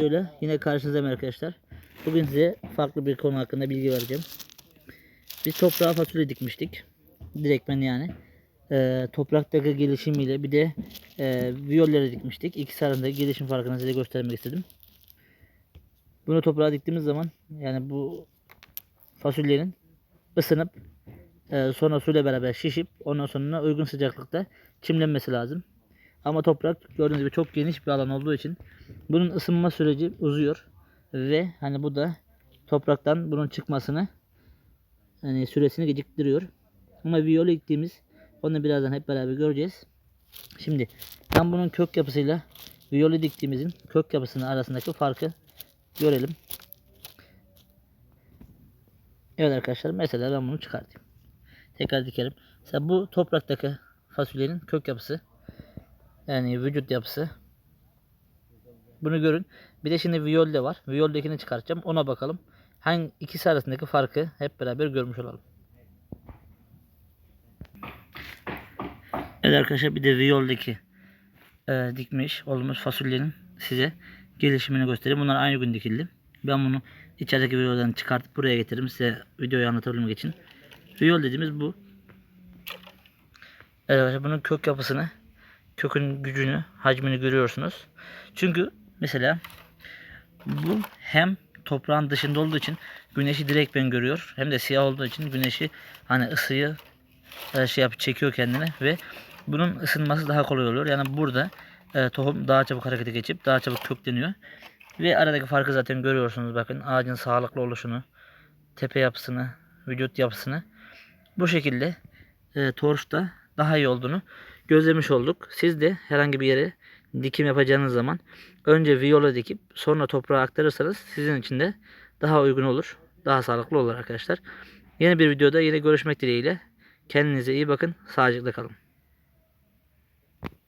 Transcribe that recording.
videoyla yine karşınızdayım arkadaşlar. Bugün size farklı bir konu hakkında bilgi vereceğim. Biz toprağa fasulye dikmiştik. Direktmen yani. Ee, topraktaki gelişimiyle bir de e, viyolleri dikmiştik. İkisi arasındaki gelişim farkını size göstermek istedim. Bunu toprağa diktiğimiz zaman yani bu fasulyenin ısınıp e, sonra suyla beraber şişip ondan sonra uygun sıcaklıkta çimlenmesi lazım. Ama toprak gördüğünüz gibi çok geniş bir alan olduğu için bunun ısınma süreci uzuyor ve hani bu da topraktan bunun çıkmasını hani süresini geciktiriyor. Ama viyole gittiğimiz onu birazdan hep beraber göreceğiz. Şimdi ben bunun kök yapısıyla viyole diktiğimizin kök yapısının arasındaki farkı görelim. Evet arkadaşlar mesela ben bunu çıkartayım. Tekrar dikelim. Mesela bu topraktaki fasulyenin kök yapısı yani vücut yapısı. Bunu görün. Bir de şimdi viyolde var. Viyoldekini çıkartacağım. Ona bakalım. Hangi ikisi arasındaki farkı hep beraber görmüş olalım. Evet arkadaşlar bir de viyoldeki e, dikmiş olduğumuz fasulyenin size gelişimini göstereyim. Bunlar aynı gün dikildi. Ben bunu içerideki viyolden çıkartıp buraya getiririm size videoyu anlatabilmek için. Viyol dediğimiz bu. Evet arkadaşlar bunun kök yapısını kökün gücünü, hacmini görüyorsunuz. Çünkü mesela bu hem toprağın dışında olduğu için güneşi direkt ben görüyor. Hem de siyah olduğu için güneşi hani ısıyı e, şey yap çekiyor kendine ve bunun ısınması daha kolay oluyor. Yani burada e, tohum daha çabuk harekete geçip daha çabuk kökleniyor. Ve aradaki farkı zaten görüyorsunuz. Bakın ağacın sağlıklı oluşunu, tepe yapısını, vücut yapısını. Bu şekilde e, torçta daha iyi olduğunu gözlemiş olduk. Siz de herhangi bir yere dikim yapacağınız zaman önce viyola dikip sonra toprağa aktarırsanız sizin için de daha uygun olur. Daha sağlıklı olur arkadaşlar. Yeni bir videoda yine görüşmek dileğiyle. Kendinize iyi bakın. Sağlıcakla kalın.